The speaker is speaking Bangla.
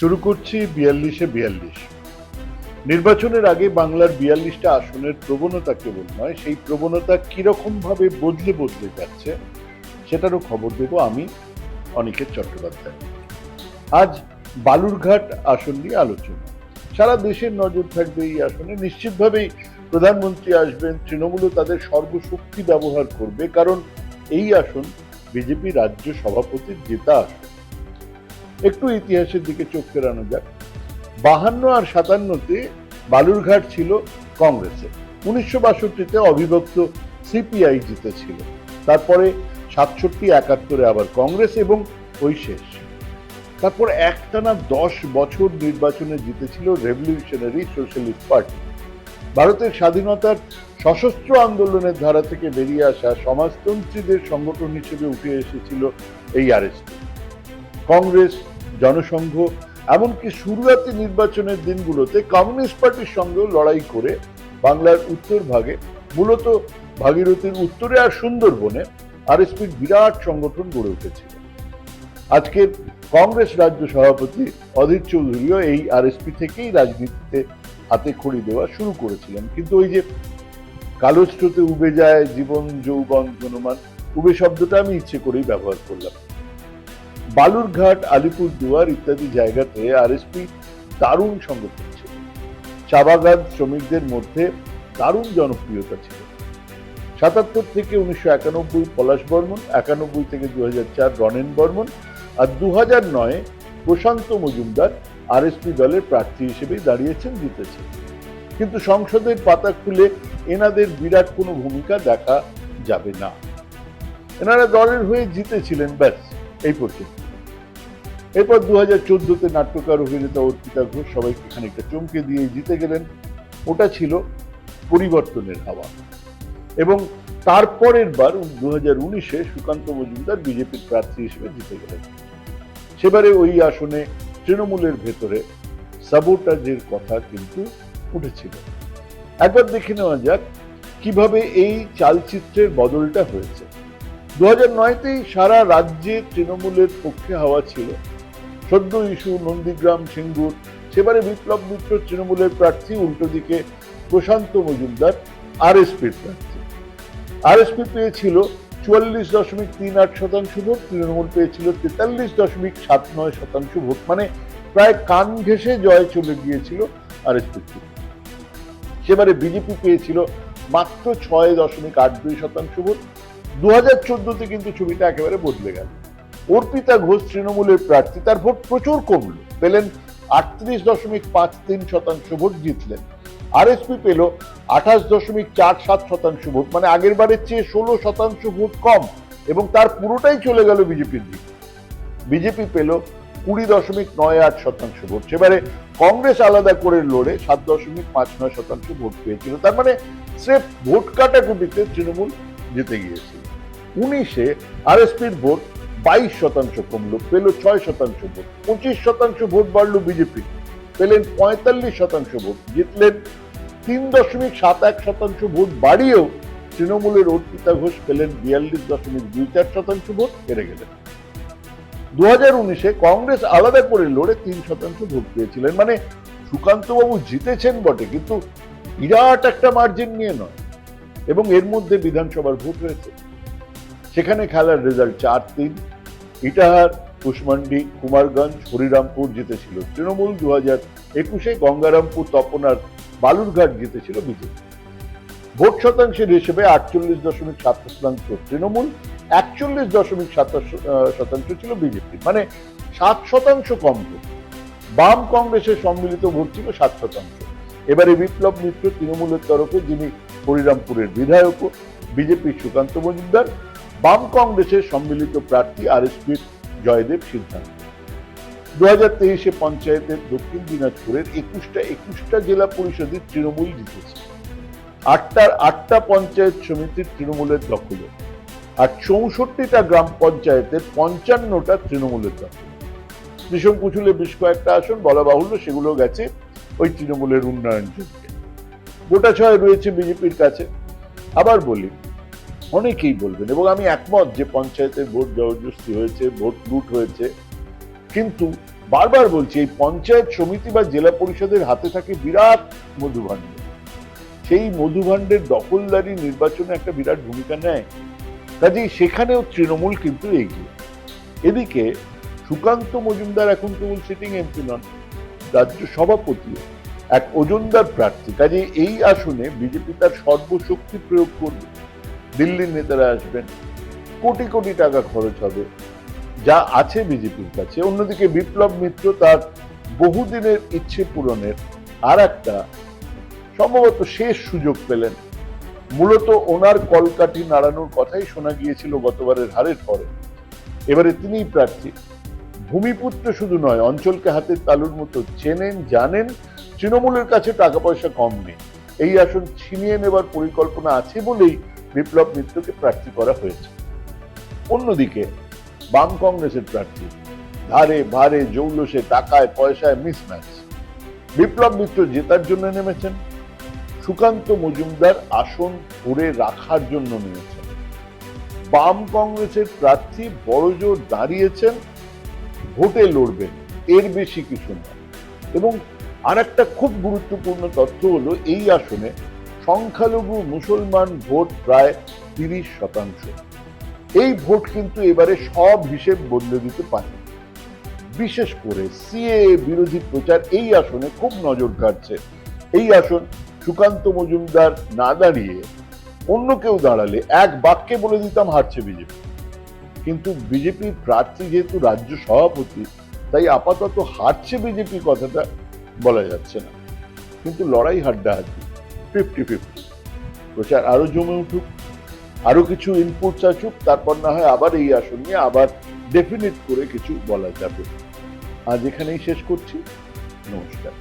শুরু করছি বিয়াল্লিশে বিয়াল্লিশ। নির্বাচনের আগে বাংলার বিয়াল্লিশটা আসনের প্রবণতা কেবল নয়, সেই প্রবণতা কীরকম ভাবে বদলে বদলে যাচ্ছে সেটারও খবর দেব আমি, অনিকেত চট্টোপাধ্যায়। আজ বালুরঘাট আসন নিয়ে আলোচনা। সারা দেশের নজর থাকবে এই আসনে। নিশ্চিতভাবেই প্রধানমন্ত্রী আসবেন, তৃণমূলও তাদের সর্বশক্তি ব্যবহার করবে, কারণ এই আসন বিজেপি রাজ্য সভাপতির জেতা আসন। একটু ইতিহাসের দিকে চোখ ফেরানো যাক। বাহান্ন আর সাতান্নতে বালুরঘাট ছিল কংগ্রেসের উনিশশো বাষট্টিতে অবিভক্ত সিপিআই জিতেছিল। তারপরে সাতষট্টি, একাত্তরে আবার কংগ্রেস এবং ওই শেষ। তারপর একটানা দশ বছর নির্বাচনে জিতেছিল রেভলিউশনারি সোশ্যালিস্ট পার্টি। ভারতের স্বাধীনতার সশস্ত্র আন্দোলনের ধারা থেকে বেরিয়ে আসা সমাজতন্ত্রীদের সংগঠন হিসেবে উঠে এসেছিল এই আরএসপি কংগ্রেস জনসংঘ, এমনকি শুরুয়াতি নির্বাচনের দিনগুলোতে কমিউনিস্ট পার্টির সঙ্গেও লড়াই করে বাংলার উত্তর ভাগে, মূলত ভাগীরথীর উত্তরে আর সুন্দরবনে আরএসপির বিরাট সংগঠন গড়ে উঠেছিল। আজকের কংগ্রেস রাজ্য সভাপতি অধীর চৌধুরীও এই আরএসপি থেকেই রাজনীতিতে হাতে খড়ি দেওয়া শুরু করেছিলেন। কিন্তু ওই যে কালো স্রোতে উবে যায় জীবন, যৌবন জনমান উবে শব্দটা আমি ইচ্ছে করেই ব্যবহার করলাম। বালুরঘাট, আলিপুরদুয়ার ইত্যাদি জায়গাতে আরএসপি দারুণ সংগঠন ছিল চা বাগান শ্রমিকদের মধ্যে দারুণ জনপ্রিয়তা ছিল। সাতাত্তর থেকে উনিশশো একানব্বই পলাশ বর্মন, একানব্বই থেকে দু চার রনেন বর্মন আর দু হাজার নয়ে প্রশান্ত মজুমদার আরএসপি দলের প্রার্থী হিসেবে দাঁড়িয়েছেন, জিতেছেন। কিন্তু সংসদের পাতা খুলে এনাদের বিরাট কোনো ভূমিকা দেখা যাবে না। এনারা দলের হয়ে জিতেছিলেন, ব্যাস, এই পর্যন্ত। এরপর দু হাজার চোদ্দতে নাট্যকার অভিনেতা অর্পিতা ঘোষ সবাইকে খানিকটা চমকে দিয়ে জিতে গেলেন। ওটা ছিল পরিবর্তনের হাওয়া। এবং তারপরের বার দু হাজার উনিশে সুকান্ত মজুমদার বিজেপির প্রার্থী হিসেবে জিতে গেলেন। সেবারে ওই আসনে তৃণমূলের ভেতরে সাবোটাজের কথা কিন্তু উঠেছিল। একবার দেখে নেওয়া যাক কীভাবে এই চালচিত্রের বদলটা হয়েছে। দু হাজার নয়তেই সারা রাজ্যে তৃণমূলের পক্ষে হাওয়া ছিল। সদ্য ইস্যু নন্দীগ্রাম, সিঙ্গুর। সেবারে বিপ্লব মিত্র তৃণমূলের প্রার্থী, উল্টো দিকে প্রশান্ত মজুমদার, আরএসপির প্রার্থী। আরএসপি পেয়েছিল চুয়াল্লিশ দশমিক তিন আট শতাংশ ভোট, তৃণমূল পেয়েছিল তেতাল্লিশ দশমিক সাত নয় শতাংশ ভোট। মানে প্রায় কান ঘেঁষে জয় চলে গিয়েছিল আর আরএসপি সেবারে বিজেপি পেয়েছিল মাত্র ছয় দশমিক আট দুই শতাংশ ভোট। দু হাজার চোদ্দতে কিন্তু ছবিটা একেবারে বদলে গেল। অর্পিতা ঘোষ তৃণমূলের প্রার্থী, তার ভোট প্রচুর কমল। পেলেন আটত্রিশ দশমিক পাঁচ তিন শতাংশ ভোট জিতলেন। আরএসপি পেল আঠাশ দশমিক চার সাত শতাংশ ভোট মানে আগের বারের চেয়ে ষোলো শতাংশ ভোট কম এবং তার পুরোটাই চলে গেল বিজেপির দিকে। বিজেপি পেল কুড়ি দশমিক নয় আট শতাংশ ভোট। সেবারে কংগ্রেস আলাদা করে লড়ে সাত দশমিক পাঁচ নয় শতাংশ ভোট পেয়েছিল। তার মানে স্রেফ ভোট কাটাকুটিতে তৃণমূল জিতে গিয়েছিল। উনিশে আর আরএসপির ভোট বাইশ শতাংশ কমলো, পেল ছয় শতাংশ ভোট, পঁচিশ শতাংশ ভোট বাড়লো বিজেপি, পেলেন পঁয়তাল্লিশ শতাংশ ভোট, জিতলেন তিন দশমিক সাত এক শতাংশ ভোট বাড়িয়েও তৃণমূলের অর্পিতা ঘোষ পেলেন বিয়াল্লিশ দশমিক দুই চার শতাংশ ভোট, হেরে গেলেন। দু হাজার উনিশে কংগ্রেস আলাদা করে লড়ে তিন শতাংশ ভোট পেয়েছিলেন মানে সুকান্তবাবু জিতেছেন বটে, কিন্তু বিরাট একটা মার্জিন নিয়ে নয়, এবং এর মধ্যে বিধানসভার ভোট হয়েছে। সেখানে খেলার রেজাল্ট চার তিন ইটাহার কুশমান্ডি কুমারগঞ্জ, হরিরামপুর জিতেছিল। তৃণমূল দু হাজার একুশে গঙ্গারামপুর তপনার বালুরঘাট জিতেছিল বিজেপি। ভোট শতাংশের হিসেবে আটচল্লিশ দশমিক সাত শতাংশ তৃণমূল, একচল্লিশ দশমিক সাতাশ শতাংশ ছিল বিজেপি। মানে সাত শতাংশ কম ভোট বাম কংগ্রেসের সম্মিলিত ভোট ছিল সাত শতাংশ। এবারে বিপ্লব মিত্র তৃণমূলের তরফে যিনি হরিরামপুরের বিধায়কও বিজেপির সুকান্ত মজুমদার বাম কংগ্রেসের সম্মিলিত প্রার্থী আরএসপির জয়দেব সিদ্ধান্ত। দু হাজার তেইশে পঞ্চায়েতের দক্ষিণ দিনাজপুরের একুশটা একুশটা জেলা পরিষদের তৃণমূল জিতেছে। আটটার আটটা পঞ্চায়েত সমিতির তৃণমূলের দখলে। আর চৌষট্টিটা গ্রাম পঞ্চায়েতের পঞ্চান্নটা তৃণমূলের দখলে। ভীষণ কুচুলে বেশ কয়েকটা আসন বলা বাহুল্য সেগুলো গেছে ওই তৃণমূলের উন্নয়ন জন্য। গোটা ছয় রয়েছে বিজেপির কাছে। আবার বলি অনেকেই বলবেন, এবং আমি একমত যে পঞ্চায়েতের ভোট জবরদস্তি হয়েছে, ভোট লুট হয়েছে। কিন্তু বারবার বলছি, এই পঞ্চায়েত সমিতি বা জেলা পরিষদের হাতে থাকে বিরাট মধুভাণ্ড। সেই মধুভাণ্ডের দখলদারি নির্বাচনে একটা বিরাট ভূমিকা নেয়। কাজেই সেখানেও তৃণমূল কিন্তু এগিয়ে। এদিকে সুকান্ত মজুমদার এখন কেবল সিটিং এমপি নন, রাজ্য সভাপতি এক ওজনদার প্রার্থী। কাজে এই আসনে বিজেপি তার সর্বশক্তি প্রয়োগ করবে। দিল্লির নেতারা আসবেন, কোটি কোটি টাকা খরচ হবে। যা আছে বিজেপির কাছে, অন্যদিকে বিপ্লব মিত্র তার বহুদিনের ইচ্ছে পূরণের আর একটা সম্ভবত শেষ সুযোগ পেলেন। মূলত ওনার কলকাঠি নাড়ানোর কথাই শোনা গিয়েছিল গতবারের হারের পরে। এবারে তিনিই প্রার্থী। ভূমিপুত্র শুধু নয়, অঞ্চলকে হাতের তালুর মতো চেনেন, জানেন, তৃণমূলের কাছে টাকা পয়সা কম নেই। এই আসন ছিনিয়ে নেবার পরিকল্পনা আছে বলেই বিপ্লব মিত্রকে প্রার্থী করা হয়েছে। অন্যদিকে, বাম কংগ্রেসের প্রার্থী, ধারে ভারে জৌলসে টাকায় পয়সায় মিসম্যাচ বিপ্লব মিত্র জেতার জন্য নেমেছেন, সুকান্ত মজুমদার আসন ধরে রাখার জন্য নিয়েছেন বাম কংগ্রেসের প্রার্থী বড়জোর দাঁড়িয়েছেন, ভোটে লড়বেন, এর বেশি কিছু না এবং আর একটা খুব গুরুত্বপূর্ণ তথ্য হলো, এই আসনে সংখ্যালঘু মুসলমান ভোট প্রায় তিরিশ শতাংশ। এই ভোট কিন্তু এবারে সব হিসেব বদলে দিতে পারে। বিশেষ করে সিএ বিরোধী প্রচার এই আসনে খুব নজর কাটছে এই আসন সুকান্ত মজুমদার না দাঁড়িয়ে অন্য কেউ দাঁড়ালে এক বাক্যে বলে দিতাম হারছে বিজেপি। কিন্তু বিজেপি প্রার্থী যেহেতু রাজ্য সভাপতি, তাই আপাতত হারছে বিজেপি কথাটা বলা যাচ্ছে না। কিন্তু লড়াই হাড্ডা হাড্ডাহাড্ডি। Fifty fifty. প্রচার আরও জমে উঠুক, আরও কিছু ইনপুটস আসুক তারপর না হয় আবার এই আসন নিয়ে আবার ডেফিনেট করে কিছু বলা যাবে। আজ এখানেই শেষ করছি। নমস্কার।